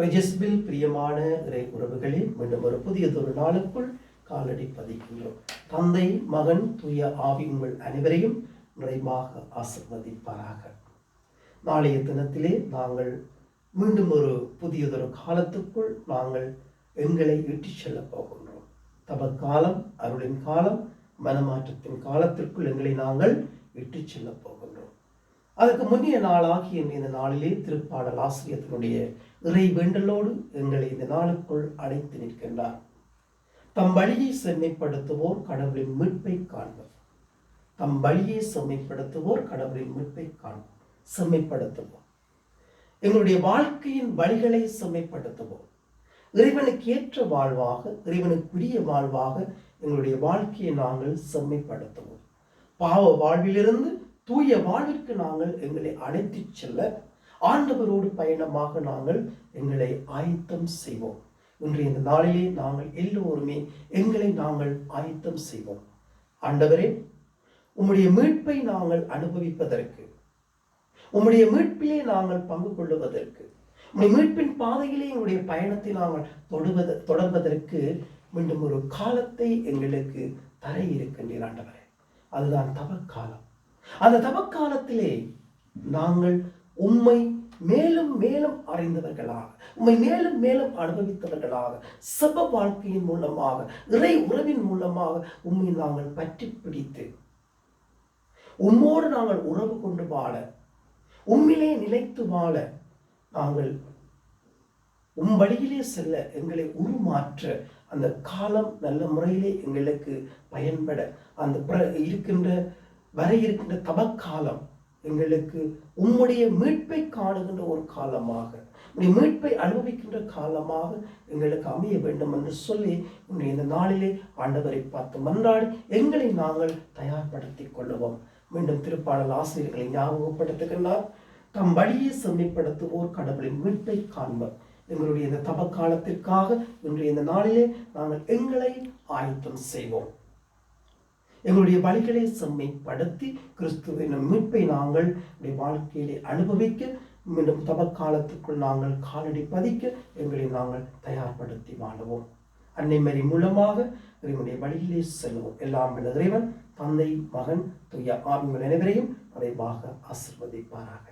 பிரஜஸ்பில் பிரியமான இறை உறவுகளில் மீண்டும் ஒரு புதியதொரு நாளுக்குள் காலடி பதிக்கின்றோம். தந்தை மகன் தூய ஆவி உங்கள் அனைவரையும் நிறைவாக ஆசிர்வதிப்பாராக. நாளைய தினத்திலே நாங்கள் மீண்டும் ஒரு புதியதொரு காலத்துக்குள் நாங்கள் எங்களை இட்டுச் செல்லப் போகின்றோம். தபக்காலம் அருளின் காலம் மனமாற்றத்தின் காலத்திற்குள் எங்களை நாங்கள் இட்டுச் செல்லப் போகின்றோம். அதுக்கு முன்னிய நாளாகிய இந்த நாளிலே திருப்பாடல் ஆசிரியத்தினுடைய இறை வேண்டலோடு எங்களை இந்த நாளுக்குள் அழைத்து நிற்கின்றார். தம் வழியை செம்மைப்படுத்துவோர் கடவுளின் மீட்பை காண்பர். தம் வழியை செம்மைப்படுத்துவோர் கடவுளின் மீட்பை காண்பர். செம்மைப்படுத்துவோம் எங்களுடைய வாழ்க்கையின் வழிகளை செம்மைப்படுத்துவோம் இறைவனுக்கு ஏற்ற வாழ்வாக இறைவனுக்குரிய வாழ்வாக எங்களுடைய வாழ்க்கையை நாங்கள் செம்மைப்படுத்துவோம் பாவ வாழ்விலிருந்து தூய வாழ்விற்கு நாங்கள் எங்களை அழைத்து செல்ல ஆண்டவரோடு பயணமாக நாங்கள் எங்களை ஆயத்தம் செய்வோம். இன்றைய இந்த நாளிலே நாங்கள் எல்லோருமே எங்களை நாங்கள் ஆயத்தம் செய்வோம். ஆண்டவரே உம்முடைய மீட்பை நாங்கள் அனுபவிப்பதற்கு உம்முடைய மீட்பிலே நாங்கள் பங்கு கொள்ளுவதற்கு உம்முடைய மீட்பின் பாதையிலே என்னுடைய பயணத்தை நாங்கள் தொடுவது தொடர்வதற்கு மீண்டும் ஒரு காலத்தை எங்களுக்கு தர இருக்கின்றீர் ஆண்டவரே. அதுதான் தவக்காலம். அந்த தவக்காலத்திலே நாங்கள் உம்மை மேலும் மேலும் அறிந்தவர்களாக உண்மை மேலும் மேலும் அனுபவித்தவர்களாக சப வாழ்க்கையின் மூலமாக இறை உறவின் மூலமாக உண்மை நாங்கள் பற்றி பிடித்து உம்மோடு நாங்கள் உறவு கொண்டு வாழ உம்மிலே நிலைத்து வாழ நாங்கள் உம் வழியிலே செல்ல எங்களை உருமாற்ற அந்த காலம் நல்ல முறையிலே எங்களுக்கு பயன்பட அந்த பிர- இருக்கின்ற வர இருக்கின்ற தவக்காலம் எங்களுக்கு உம்முடைய மீட்பை காணுகின்ற ஒரு காலமாக உம்முடைய மீட்பை அனுபவிக்கின்ற காலமாக எங்களுக்கு அமைய வேண்டும் என்று சொல்லி உன்னுடைய இந்த நாளிலே ஆண்டவரை பார்த்து மன்றாடி எங்களை நாங்கள் தயார்படுத்திக் கொள்ளுவோம். மீண்டும் திருப்பாடல் ஆசிரியர்களை ஞாபகப்படுத்துகின்றார். தம் வழியை செம்மைப்படுத்துவோர் கடவுளின் மீட்பை காண்பர். எங்களுடைய இந்த தப காலத்திற்காக இன்றைய இந்த நாளிலே நாங்கள் எங்களை ஆயத்தம் செய்வோம். எங்களுடைய வழிகளை செம்மைப்படுத்தி கிறிஸ்துவின் மீட்பை நாங்கள் நம்முடைய வாழ்க்கையிலே அனுபவிக்க மீண்டும் தபக்காலத்துக்குள் நாங்கள் காலடி பதிக்க எங்களை நாங்கள் தயார்படுத்தி வாழுவோம். அன்னை மரி மூலமாக இறைவனுடைய வழியிலே செல்வோம். எல்லாம் இறைவன் தந்தை மகன் துய்ய ஆவிகள் அனைவரையும் நிறைவாக ஆசிர்வதிப்பாராக.